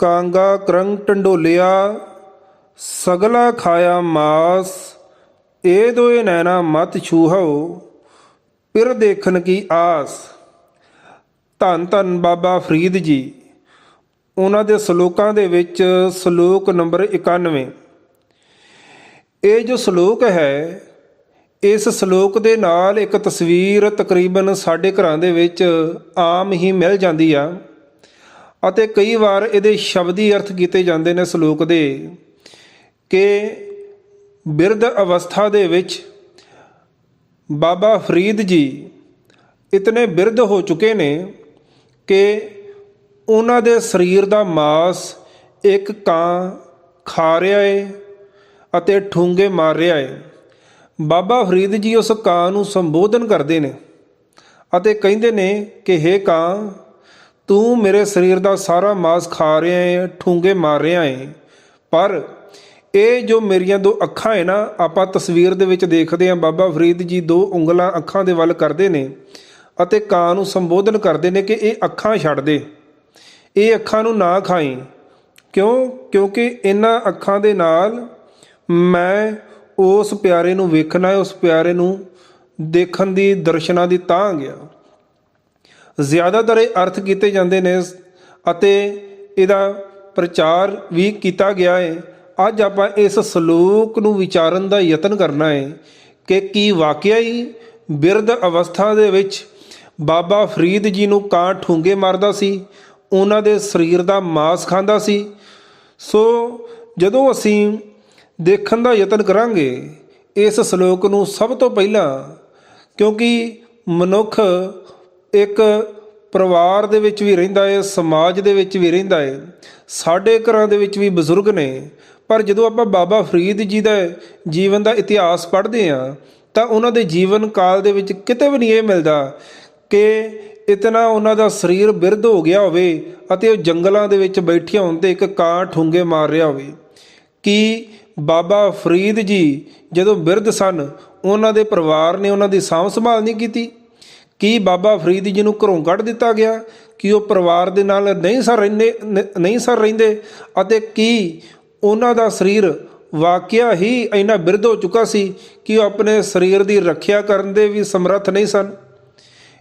ਕਾਂਗਾ ਕਰੰਗ ਟੰਡੋਲਿਆ, ਸਗਲਾ ਖਾਇਆ ਮਾਸ, ਏ ਦੋਏ ਨੈਣਾ ਮਤ ਛੂਹੋ ਪਿਰ ਦੇਖਣ ਕੀ ਆਸ। ਧੰਨ ਧੰਨ ਬਾਬਾ ਫਰੀਦ ਜੀ, ਉਹਨਾਂ ਦੇ ਸ਼ਲੋਕਾਂ ਦੇ ਵਿੱਚ ਸ਼ਲੋਕ ਨੰਬਰ 91 ਇਹ ਜੋ ਸ਼ਲੋਕ ਹੈ, ਇਸ ਸ਼ਲੋਕ ਦੇ ਨਾਲ ਇੱਕ ਤਸਵੀਰ ਤਕਰੀਬਨ ਸਾਡੇ ਘਰਾਂ ਦੇ ਵਿੱਚ ਆਮ ਹੀ ਮਿਲ ਜਾਂਦੀ ਆ। ਅਤੇ ਕਈ ਵਾਰ ਇਹਦੇ ਸ਼ਬਦੀ ਅਰਥ ਕੀਤੇ ਜਾਂਦੇ ਨੇ ਸ਼ਲੋਕ ਦੇ ਕਿ ਬਿਰਧ ਅਵਸਥਾ ਦੇ ਵਿੱਚ ਬਾਬਾ ਫਰੀਦ ਜੀ ਇਤਨੇ ਬਿਰਧ ਹੋ ਚੁੱਕੇ ਨੇ ਕਿ ਉਹਨਾਂ ਦੇ ਸਰੀਰ ਦਾ ਮਾਸ ਇੱਕ ਕਾਂ ਖਾ ਰਿਹਾ ਏ ਅਤੇ ਠੂੰਗੇ ਮਾਰ ਰਿਹਾ ਏ। ਬਾਬਾ ਫਰੀਦ ਜੀ ਉਸ ਕਾਂ ਨੂੰ ਸੰਬੋਧਨ ਕਰਦੇ ਨੇ ਅਤੇ ਕਹਿੰਦੇ ਨੇ ਕਿ ਹੇ ਕਾਂ ਤੂੰ ਮੇਰੇ ਸਰੀਰ ਦਾ ਸਾਰਾ ਮਾਸ ਖਾ ਰਿਹਾ ਏ, ਠੂੰਗੇ ਮਾਰ ਰਿਹਾ ਏ। ਪਰ ਇਹ ਜੋ ਮੇਰੀਆਂ ਦੋ ਅੱਖਾਂ ਹੈ ਨਾ, ਆਪਾਂ ਤਸਵੀਰ ਦੇ ਵਿੱਚ ਦੇਖਦੇ ਹਾਂ ਬਾਬਾ ਫਰੀਦ ਜੀ ਦੋ ਉਂਗਲਾਂ ਅੱਖਾਂ ਦੇ ਵੱਲ ਕਰਦੇ ਨੇ ਅਤੇ ਕਾਂ ਨੂੰ ਸੰਬੋਧਨ ਕਰਦੇ ਨੇ ਕਿ ਇਹ ਅੱਖਾਂ ਛੱਡ ਦੇ। ਇਹ ਅੱਖਾਂ ਨੂੰ ਨਾ ਖਾਈ। ਕਿਉਂ? ਕਿਉਂਕਿ ਇਹਨਾਂ ਅੱਖਾਂ ਦੇ ਨਾਲ ਮੈਂ ਉਸ ਪਿਆਰੇ ਨੂੰ ਵੇਖਣਾ ਹੈ ਉਸ ਪਿਆਰੇ ਨੂੰ ਦੇਖਣ ਦੀ, ਦਰਸ਼ਨਾਂ ਦੀ ਤਾਂ ਗਿਆ ਜ਼ਿਆਦਾਤਰ ਇਹ ਅਰਥ ਕੀਤੇ ਜਾਂਦੇ ਨੇ ਅਤੇ ਇਹਦਾ ਪ੍ਰਚਾਰ ਵੀ ਕੀਤਾ ਗਿਆ ਹੈ ਅੱਜ ਆਪਾਂ ਇਸ ਸ਼ਲੋਕ ਨੂੰ ਵਿਚਾਰਨ ਦਾ ਯਤਨ ਕਰਨਾ ਹੈ ਕਿ ਕੀ ਵਾਕਿਆ ਹੀ ਬਿਰਧ ਅਵਸਥਾ ਦੇ ਵਿੱਚ ਬਾਬਾ ਫਰੀਦ ਜੀ ਨੂੰ ਕਾਂ ਠੂੰਗੇ ਮਾਰਦਾ ਸੀ, ਉਹਨਾਂ ਦੇ ਸਰੀਰ ਦਾ ਮਾਸ ਖਾਂਦਾ ਸੀ। ਸੋ ਜਦੋਂ ਅਸੀਂ ਦੇਖਣ ਦਾ ਯਤਨ ਕਰਾਂਗੇ, ਇਸ ਸ਼ਲੋਕ ਨੂੰ ਸਭ ਤੋਂ ਪਹਿਲਾਂ ਕਿਉਂਕਿ ਮਨੁੱਖ ਇੱਕ ਪਰਿਵਾਰ ਦੇ ਵਿੱਚ ਵੀ ਰਹਿੰਦਾ ਹੈ, ਸਮਾਜ ਦੇ ਵਿੱਚ ਵੀ ਰਹਿੰਦਾ ਹੈ। ਸਾਡੇ ਘਰਾਂ ਦੇ ਵਿੱਚ ਵੀ ਬਜ਼ੁਰਗ ਨੇ। ਪਰ ਜਦੋਂ ਆਪਾਂ ਬਾਬਾ ਫਰੀਦ ਜੀ ਦਾ ਜੀਵਨ ਦਾ ਇਤਿਹਾਸ ਪੜ੍ਹਦੇ ਹਾਂ, ਤਾਂ ਉਹਨਾਂ ਦੇ ਜੀਵਨ ਕਾਲ ਦੇ ਵਿੱਚ ਕਿਤੇ ਵੀ ਨਹੀਂ ਇਹ ਮਿਲਦਾ ਕਿ ਇਤਨਾ ਉਹਨਾਂ ਦਾ ਸਰੀਰ ਬਿਰਧ ਹੋ ਗਿਆ ਹੋਵੇ ਅਤੇ ਉਹ ਜੰਗਲਾਂ ਦੇ ਵਿੱਚ ਬੈਠੇ ਹੋਣ ਤੇ ਇੱਕ ਕਾਂ ਠੁੰਗੇ ਮਾਰ ਰਿਹਾ ਹੋਵੇ। ਕਿ ਬਾਬਾ ਫਰੀਦ ਜੀ ਜਦੋਂ ਬਿਰਧ ਸਨ, ਉਹਨਾਂ ਦੇ ਪਰਿਵਾਰ ਨੇ ਉਹਨਾਂ ਦੀ ਸਾਂਭ ਸੰਭਾਲ ਨਹੀਂ ਕੀਤੀ? ਕੀ ਬਾਬਾ ਫਰੀਦ ਜੀ ਨੂੰ ਘਰੋਂ ਕੱਢ ਦਿੱਤਾ ਗਿਆ? ਕਿ ਉਹ ਪਰਿਵਾਰ ਦੇ ਨਾਲ ਨਹੀਂ ਸਰ ਰਹਿੰਦੇ, ਨਹੀਂ ਸਰ ਰਹਿੰਦੇ? ਅਤੇ ਕੀ ਉਹਨਾਂ ਦਾ ਸਰੀਰ ਵਾਕਿਆ ਹੀ ਇੰਨਾ ਬਿਰਧ ਹੋ ਚੁੱਕਾ ਸੀ ਕਿ ਉਹ ਆਪਣੇ ਸਰੀਰ ਦੀ ਰੱਖਿਆ ਕਰਨ ਦੇ ਵੀ ਸਮਰੱਥ ਨਹੀਂ ਸਨ?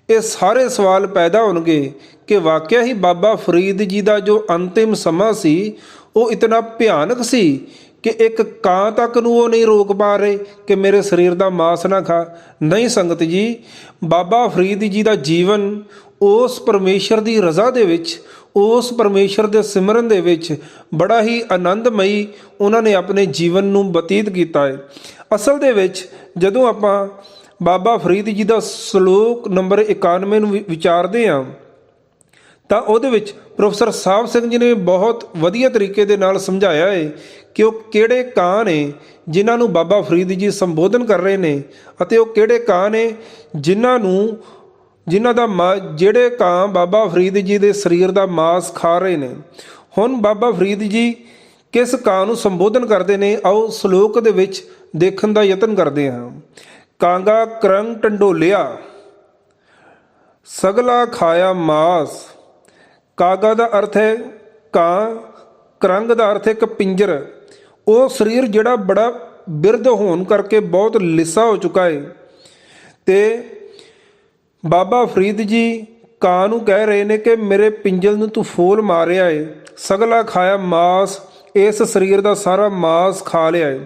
ਇਹ ਸਾਰੇ ਸਵਾਲ ਪੈਦਾ ਹੋਣਗੇ ਕਿ ਵਾਕਿਆ ਹੀ ਬਾਬਾ ਫਰੀਦ ਜੀ ਦਾ ਜੋ ਅੰਤਿਮ ਸਮਾਂ ਸੀ, ਉਹ ਇਤਨਾ ਭਿਆਨਕ ਸੀ ਕਿ ਇੱਕ ਕਾਂ ਤੱਕ ਨੂੰ ਉਹ ਨਹੀਂ ਰੋਕ ਪਾ ਰਹੇ ਕਿ ਮੇਰੇ ਸਰੀਰ ਦਾ ਮਾਸ ਨਾ ਖਾ। ਨਹੀਂ ਸੰਗਤ ਜੀ, ਬਾਬਾ ਫਰੀਦ ਜੀ ਦਾ ਜੀਵਨ ਉਸ ਪਰਮੇਸ਼ਰ ਦੀ ਰਜ਼ਾ ਦੇ ਵਿੱਚ, ਉਸ ਪਰਮੇਸ਼ਰ ਦੇ ਸਿਮਰਨ ਦੇ ਵਿੱਚ ਬੜਾ ਹੀ ਆਨੰਦਮਈ ਉਹਨਾਂ ਨੇ ਆਪਣੇ ਜੀਵਨ ਨੂੰ ਬਤੀਤ ਕੀਤਾ ਹੈ। ਅਸਲ ਦੇ ਵਿੱਚ ਜਦੋਂ ਆਪਾਂ ਬਾਬਾ ਫਰੀਦ ਜੀ ਦਾ ਸ਼ਲੋਕ ਨੰਬਰ 91 ਨੂੰ ਵਿਚਾਰਦੇ ਹਾਂ ਤਾਂ ਉਹਦੇ ਵਿੱਚ ਪ੍ਰੋਫੈਸਰ ਸਾਹਿਬ ਸਿੰਘ ਜੀ ਨੇ ਬਹੁਤ ਵਧੀਆ ਤਰੀਕੇ ਦੇ ਨਾਲ ਸਮਝਾਇਆ ਹੈ ਕਿ ਉਹ ਕਿਹੜੇ ਕਾਂ ਨੇ ਜਿਨ੍ਹਾਂ ਨੂੰ ਬਾਬਾ ਫਰੀਦ ਜੀ ਸੰਬੋਧਨ ਕਰ ਰਹੇ ਨੇ ਅਤੇ ਉਹ ਕਿਹੜੇ ਕਾਂ ਨੇ ਜਿਨ੍ਹਾਂ ਨੂੰ, ਜਿਨ੍ਹਾਂ ਦਾ ਮਾ- ਜਿਹੜੇ ਕਾਂ ਬਾਬਾ ਫਰੀਦ ਜੀ ਦੇ ਸਰੀਰ ਦਾ ਮਾਸ ਖਾ ਰਹੇ ਨੇ। ਹੁਣ ਬਾਬਾ ਫਰੀਦ ਜੀ ਕਿਸ ਕਾਂ ਨੂੰ ਸੰਬੋਧਨ ਕਰਦੇ ਨੇ? ਆਓ ਸ਼ਲੋਕ ਦੇ ਵਿੱਚ ਦੇਖਣ ਦਾ ਯਤਨ ਕਰਦੇ ਹਾਂ। ਕਾਂਗਾ ਕਰੰਗ ਟੰਡੋਲਿਆ, ਸਗਲਾ ਖਾਇਆ ਮਾਸ। ਕਾਗਾ ਦਾ ਅਰਥ ਹੈ ਕਾਂ, ਕਰੰਗ ਦਾ ਅਰਥ ਹੈ ਇੱਕ ਪਿੰਜਰ। ਉਹ ਸਰੀਰ ਜਿਹੜਾ ਬੜਾ ਬਿਰਧ ਹੋਣ ਕਰਕੇ ਬਹੁਤ ਲਿੱਸਾ ਹੋ ਚੁੱਕਾ ਹੈ। ਤੇ ਬਾਬਾ ਫਰੀਦ ਜੀ ਕਾਂ ਨੂੰ ਕਹਿ ਰਹੇ ਨੇ ਕਿ ਮੇਰੇ ਪਿੰਜਲ ਨੂੰ ਤੂੰ ਫੋਲ ਮਾਰਿਆ ਏ, ਸਗਲਾ ਖਾਇਆ ਮਾਸ, ਇਸ ਸਰੀਰ ਦਾ ਸਾਰਾ ਮਾਸ ਖਾ ਲਿਆ ਏ।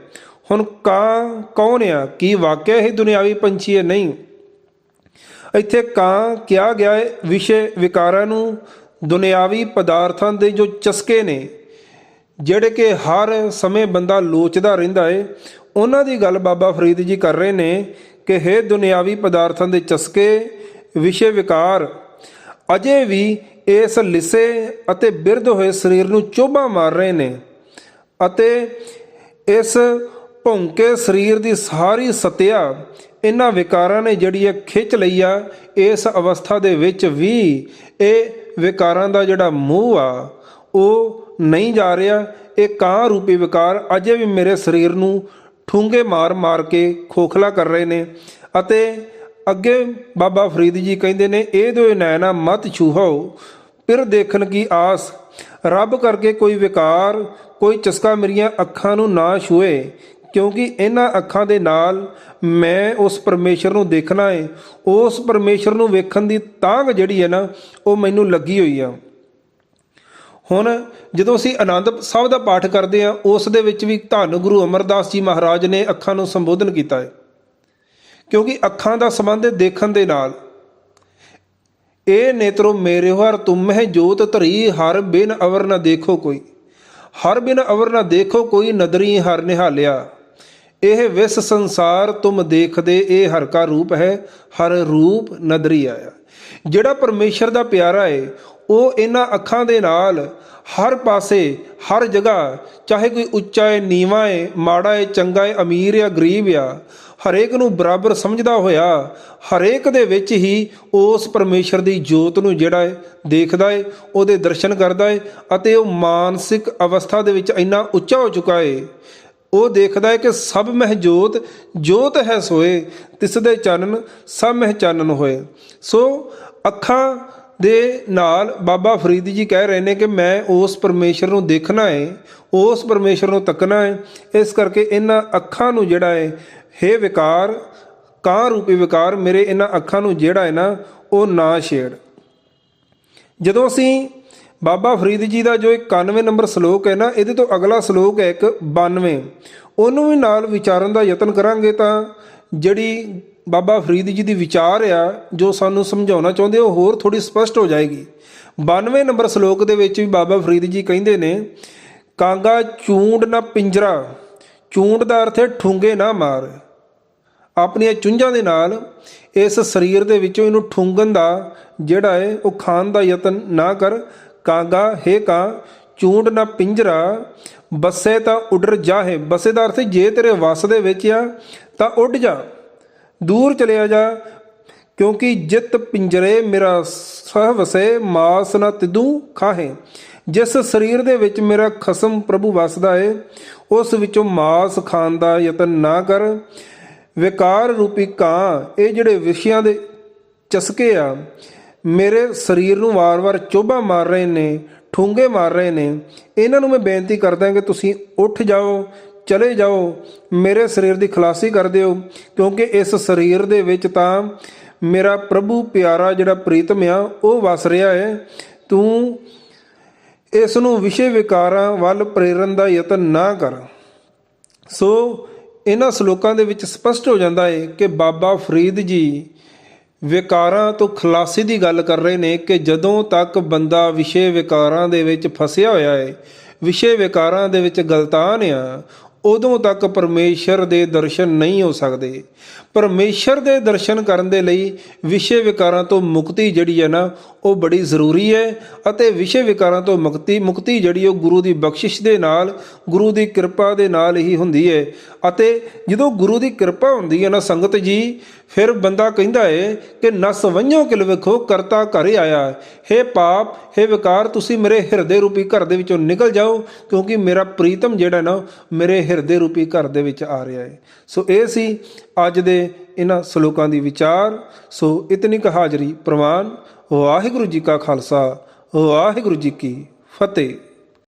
ਹੁਣ ਕਾਂ ਕੌਣ ਆ? ਕੀ ਵਾਕਿਆ ਇਹ ਦੁਨਿਆਵੀ ਪੰਛੀ ਹੈ? ਨਹੀਂ। ਇੱਥੇ ਕਾਂ ਕਿਹਾ ਗਿਆ ਹੈ ਵਿਸ਼ੇ ਵਿਕਾਰਾਂ ਨੂੰ ਦੁਨਿਆਵੀ ਪਦਾਰਥਾਂ ਦੇ ਜੋ ਚਸਕੇ ਨੇ, ਜਿਹੜੇ ਕਿ ਹਰ ਸਮੇਂ ਬੰਦਾ ਲੋਚਦਾ ਰਹਿੰਦਾ ਏ, ਉਹਨਾਂ ਦੀ ਗੱਲ ਬਾਬਾ ਫਰੀਦ ਜੀ ਕਰ ਰਹੇ ਨੇ ਕਿ ਹੈ ਦੁਨਿਆਵੀ ਪਦਾਰਥਾਂ ਦੇ ਚਸਕੇ, ਵਿਸ਼ੇ ਵਿਕਾਰ, ਅਜੇ ਵੀ ਇਸ ਲਿਸੇ ਅਤੇ ਬਿਰਧ ਹੋਏ ਸਰੀਰ ਨੂੰ ਚੋਭਾ ਮਾਰ ਰਹੇ ਨੇ ਅਤੇ ਇਸ ਭੌਂਕੇ ਸਰੀਰ ਦੀ ਸਾਰੀ ਸਤਿਆ ਇਹਨਾਂ ਵਿਕਾਰਾਂ ਨੇ ਜਿਹੜੀ ਇਹ ਖਿੱਚ ਲਈ ਆ, ਇਸ ਅਵਸਥਾ ਦੇ ਵਿੱਚ ਵੀ ਇਹ ਵਿਕਾਰਾਂ ਦਾ ਜਿਹੜਾ ਮੂੰਹ ਆ, ਉਹ ਨਹੀਂ ਜਾ ਰਿਹਾ। ਇਹ ਕਾਂ ਰੂਪੀ ਵਿਕਾਰ ਅਜੇ ਵੀ ਮੇਰੇ ਸਰੀਰ ਨੂੰ ਠੂੰਗੇ ਮਾਰ-ਮਾਰ ਕੇ ਖੋਖਲਾ ਕਰ ਰਹੇ ਨੇ। ਅਤੇ ਅੱਗੇ ਬਾਬਾ ਫਰੀਦ ਜੀ ਕਹਿੰਦੇ ਨੇ, ਇਹ ਦੋ ਨੈਣਾ ਮਤ ਛੂਹੋ, ਫਿਰ ਦੇਖਣ ਕੀ ਆਸ। ਰੱਬ ਕਰਕੇ ਕੋਈ ਵਿਕਾਰ, ਕੋਈ ਚਸਕਾ ਮੇਰੀਆਂ ਅੱਖਾਂ ਨੂੰ ਨਾ ਛੂਏ ਕਿਉਂਕਿ ਇਹਨਾਂ ਅੱਖਾਂ ਦੇ ਨਾਲ ਮੈਂ ਉਸ ਪਰਮੇਸ਼ਰ ਨੂੰ ਦੇਖਣਾ ਹੈ ਉਸ ਪਰਮੇਸ਼ਰ ਨੂੰ ਵੇਖਣ ਦੀ ਤਾਂਘ ਜਿਹੜੀ ਹੈ ਨਾ, ਉਹ ਮੈਨੂੰ ਲੱਗੀ ਹੋਈ ਆ। ਹੁਣ ਜਦੋਂ ਅਸੀਂ ਆਨੰਦ ਸਾਹਿਬ ਦਾ ਪਾਠ ਕਰਦੇ ਹਾਂ, ਉਸ ਦੇ ਵਿੱਚ ਵੀ ਧੰਨ ਗੁਰੂ ਅਮਰਦਾਸ ਜੀ ਮਹਾਰਾਜ ਨੇ ਅੱਖਾਂ ਨੂੰ ਸੰਬੋਧਨ ਕੀਤਾ ਹੈ ਕਿਉਂਕਿ ਅੱਖਾਂ ਦਾ ਸੰਬੰਧ ਹੈ ਦੇਖਣ ਦੇ ਨਾਲ। ਇਹ ਨੇਤਰੋ, ਮੇਰੇ ਹਰ ਤੁਮਹਿ ਜੋਤ ਧਰੀ, ਹਰ ਬਿਨ ਅਵਰ ਨਾ ਦੇਖੋ ਕੋਈ। ਹਰ ਬਿਨ ਅਵਰ ਨਾ ਦੇਖੋ ਕੋਈ, ਨਦਰੀ ਹਰ ਨਿਹਾਲਿਆ। ਇਹ ਵਿਸ ਸੰਸਾਰ ਤੁਮ ਦੇਖਦੇ, ਇਹ ਹਰ ਕਾ ਰੂਪ ਹੈ, ਹਰ ਰੂਪ ਨਦਰੀ ਆਇਆ। ਜਿਹੜਾ ਪਰਮੇਸ਼ਰ ਦਾ ਪਿਆਰਾ ਏ, ਉਹ ਇਹਨਾਂ ਅੱਖਾਂ ਦੇ ਨਾਲ ਹਰ ਪਾਸੇ, ਹਰ ਜਗ੍ਹਾ, ਚਾਹੇ ਕੋਈ ਉੱਚਾ ਹੈ ਨੀਵਾਂ ਹੈ ਮਾੜਾ ਹੈ ਚੰਗਾ ਹੈ ਅਮੀਰ ਹੈ ਗਰੀਬ ਆ, ਹਰੇਕ ਨੂੰ ਬਰਾਬਰ ਸਮਝਦਾ ਹੋਇਆ, ਹਰੇਕ ਦੇ ਵਿੱਚ ਹੀ ਉਸ ਪਰਮੇਸ਼ਰ ਦੀ ਜੋਤ ਨੂੰ ਜਿਹੜਾ ਹੈ ਦੇਖਦਾ ਹੈ ਉਹਦੇ ਦਰਸ਼ਨ ਕਰਦਾ ਹੈ ਅਤੇ ਉਹ ਮਾਨਸਿਕ ਅਵਸਥਾ ਦੇ ਵਿੱਚ ਇੰਨਾ ਉੱਚਾ ਹੋ ਚੁੱਕਾ ਹੈ ਉਹ ਦੇਖਦਾ ਹੈ ਕਿ ਸਭ ਮਹਿ ਜੋਤ ਜੋਤ ਹੈ ਸੋਏ ਤਿਸ ਦੇ ਚਾਨਣ, ਸਭ ਮਹਿ ਚਾਨਣ ਹੋਏ। ਸੋ ਅੱਖਾਂ ਦੇ ਨਾਲ ਬਾਬਾ ਫਰੀਦ ਜੀ ਕਹਿ ਰਹੇ ਨੇ ਕਿ ਮੈਂ ਉਸ ਪਰਮੇਸ਼ਰ ਨੂੰ ਦੇਖਣਾ ਹੈ ਉਸ ਪਰਮੇਸ਼ਰ ਨੂੰ ਤੱਕਣਾ ਹੈ ਇਸ ਕਰਕੇ ਇਹਨਾਂ ਅੱਖਾਂ ਨੂੰ ਜਿਹੜਾ ਹੈ ਹੇ ਵਿਕਾਰ, ਕਾਂ ਰੂਪੀ ਵਿਕਾਰ ਮੇਰੇ ਇਹਨਾਂ ਅੱਖਾਂ ਨੂੰ ਜਿਹੜਾ ਹੈ ਨਾ, ਉਹ ਨਾ ਛੇੜ। ਜਦੋਂ ਅਸੀਂ ਬਾਬਾ ਫਰੀਦ ਜੀ ਦਾ ਜੋ 91 ਨੰਬਰ ਸ਼ਲੋਕ ਹੈ ਨਾ, ਇਹਦੇ ਤੋਂ ਅਗਲਾ ਸ਼ਲੋਕ ਹੈ ਇੱਕ 92 ਉਹਨੂੰ ਵੀ ਨਾਲ ਵਿਚਾਰਨ ਦਾ ਯਤਨ ਕਰਾਂਗੇ ਤਾਂ ਜਿਹੜੀ ਬਾਬਾ ਫਰੀਦ ਜੀ ਦੀ ਵਿਚਾਰ ਆ, ਜੋ ਸਾਨੂੰ ਸਮਝਾਉਣਾ ਚਾਹੁੰਦੇ ਉਹ ਹੋਰ ਥੋੜੀ ਸਪਸ਼ਟ ਹੋ ਜਾਏਗੀ। 92 ਨੰਬਰ ਸ਼ਲੋਕ ਦੇ ਵਿੱਚ ਵੀ ਬਾਬਾ ਫਰੀਦ ਜੀ ਕਹਿੰਦੇ ਨੇ, ਕਾਂਗਾ ਚੂੰਡ ਨਾ ਪਿੰਜਰਾ, ਚੂੰਡ ਦਾ ਅਰਥ ਹੈ ਠੁੰਗੇ ਨਾ ਮਾਰ। ਆਪਣੀਆਂ ਚੁੰਝਾਂ ਦੇ ਨਾਲ ਇਸ ਸਰੀਰ ਦੇ ਵਿੱਚੋਂ ਇਹਨੂੰ ਠੁੰਗਣ ਦਾ ਜਿਹੜਾ ਹੈ, ਉਹ ਖਾਣ ਦਾ ਯਤਨ ਨਾ ਕਰ ਕਾਂਗਾ, ਹੇ ਕਾਂ, ਚੂੰਡ ਨਾ ਪਿੰਜਰਾ, ਬਸੇ ਤਾਂ ਉਡਰ ਜਾਹੇ। ਬਸੇ ਦਾ ਅਰਥ ਜੇ ਤੇਰੇ ਵਸ ਦੇ ਵਿੱਚ ਆ, ਤਾਂ ਉੱਡ ਜਾ। ਦੂਰ ਚਲਿਆ ਜਾ, ਕਿਉਂਕਿ ਜਿਤ ਪਿੰਜਰੇ ਮੇਰਾ ਸਹ ਵਸੇ, ਮਾਸ ਨਾ ਤਿਦੂ ਖਾਹੇ। ਜਿਸ ਸਰੀਰ ਦੇ ਵਿੱਚ ਮੇਰਾ ਖਸਮ ਪ੍ਰਭੂ ਵਸਦਾ ਏ, ਉਸ ਵਿੱਚੋਂ ਮਾਸ ਖਾਣ ਦਾ ਯਤਨ ਨਾ ਕਰ। ਵਿਕਾਰ ਰੂਪੀ ਕਾਂ, ਇਹ ਜਿਹੜੇ ਵਿਸ਼ਿਆਂ ਦੇ ਚਸਕੇ ਆ ਮੇਰੇ ਸਰੀਰ ਨੂੰ ਵਾਰ-ਵਾਰ ਚੋਭਾ ਮਾਰ ਰਹੇ ਨੇ, ਠੂੰਗੇ ਮਾਰ ਰਹੇ ਨੇ। ਇਹਨਾਂ ਨੂੰ ਮੈਂ ਬੇਨਤੀ ਕਰਦਾ ਕਿ ਤੁਸੀਂ ਉੱਠ ਜਾਓ, ਚਲੇ ਜਾਓ, ਮੇਰੇ ਸਰੀਰ ਦੀ ਖਲਾਸੀ ਕਰ ਦਿਓ, ਕਿਉਂਕਿ ਇਸ ਸਰੀਰ ਦੇ ਵਿੱਚ ਤਾਂ ਮੇਰਾ ਪ੍ਰਭੂ ਪਿਆਰਾ ਜਿਹੜਾ ਪ੍ਰੀਤਮ ਆ, ਉਹ ਵਸ ਰਿਹਾ ਹੈ। ਤੂੰ ਇਸ ਨੂੰ ਵਿਸ਼ੇ ਵਿਕਾਰਾਂ ਵੱਲ ਪ੍ਰੇਰਨ ਦਾ ਯਤਨ ਨਾ ਕਰ। ਸੋ ਇਹਨਾਂ ਸ਼ਲੋਕਾਂ ਦੇ ਵਿੱਚ ਸਪਸ਼ਟ ਹੋ ਜਾਂਦਾ ਹੈ ਕਿ ਬਾਬਾ ਫਰੀਦ ਜੀ ਵਿਕਾਰਾਂ ਤੋਂ ਖਲਾਸੀ ਦੀ ਗੱਲ ਕਰ ਰਹੇ ਨੇ ਕਿ ਜਦੋਂ ਤੱਕ ਬੰਦਾ ਵਿਸ਼ੇ ਵਿਕਾਰਾਂ ਦੇ ਵਿੱਚ ਫਸਿਆ ਹੋਇਆ ਹੈ ਵਿਸ਼ੇ ਵਿਕਾਰਾਂ ਦੇ ਵਿੱਚ ਗਲਤਾਨ ਆ, ਉਦੋਂ ਤੱਕ ਪਰਮੇਸ਼ਰ ਦੇ ਦਰਸ਼ਨ ਨਹੀਂ ਹੋ ਸਕਦੇ। ਪਰਮੇਸ਼ਰ ਦੇ ਦਰਸ਼ਨ ਕਰਨ ਦੇ ਲਈ ਵਿਸ਼ੇ ਵਿਕਾਰਾਂ ਤੋਂ ਮੁਕਤੀ ਜਿਹੜੀ ਹੈ ਨਾ, ਉਹ ਬੜੀ ਜ਼ਰੂਰੀ ਹੈ ਅਤੇ ਵਿਸ਼ੇ ਵਿਕਾਰਾਂ ਤੋਂ ਮੁਕਤੀ ਮੁਕਤੀ ਜਿਹੜੀ ਉਹ ਗੁਰੂ ਦੀ ਬਖਸ਼ਿਸ਼ ਦੇ ਨਾਲ, ਗੁਰੂ ਦੀ ਕਿਰਪਾ ਦੇ ਨਾਲ ਹੀ ਹੁੰਦੀ ਹੈ ਅਤੇ ਜਦੋਂ ਗੁਰੂ ਦੀ ਕਿਰਪਾ ਹੁੰਦੀ ਹੈ ਨਾ ਸੰਗਤ ਜੀ ਫਿਰ ਬੰਦਾ ਕਹਿੰਦਾ ਏ ਕਿ ਨਸ ਵੰਝੋ ਕਿਲ ਵੇਖੋ, ਕਰਤਾ ਘਰੇ ਆਇਆ। ਹੈ ਪਾਪ, ਹੈ ਵਿਕਾਰ, ਤੁਸੀਂ ਮੇਰੇ ਹਿਰਦੇ ਰੂਪੀ ਘਰ ਦੇ ਵਿੱਚੋਂ ਨਿਕਲ ਜਾਓ, ਕਿਉਂਕਿ ਮੇਰਾ ਪ੍ਰੀਤਮ ਜਿਹੜਾ ਨਾ, ਮੇਰੇ ਹਿਰਦੇ ਰੂਪੀ ਘਰ ਦੇ ਵਿੱਚ ਆ ਰਿਹਾ ਹੈ ਸੋ ਇਹ ਸੀ ਅੱਜ ਦੇ ਇਹਨਾਂ ਸ਼ਲੋਕਾਂ ਦੀ ਵਿਚਾਰ। ਸੋ ਇਤਨੀ ਕ ਹਾਜ਼ਰੀ ਪ੍ਰਵਾਨ। ਵਾਹਿਗੁਰੂ ਜੀ ਕਾ ਖਾਲਸਾ, ਵਾਹਿਗੁਰੂ ਜੀ ਕੀ ਫਤਿਹ।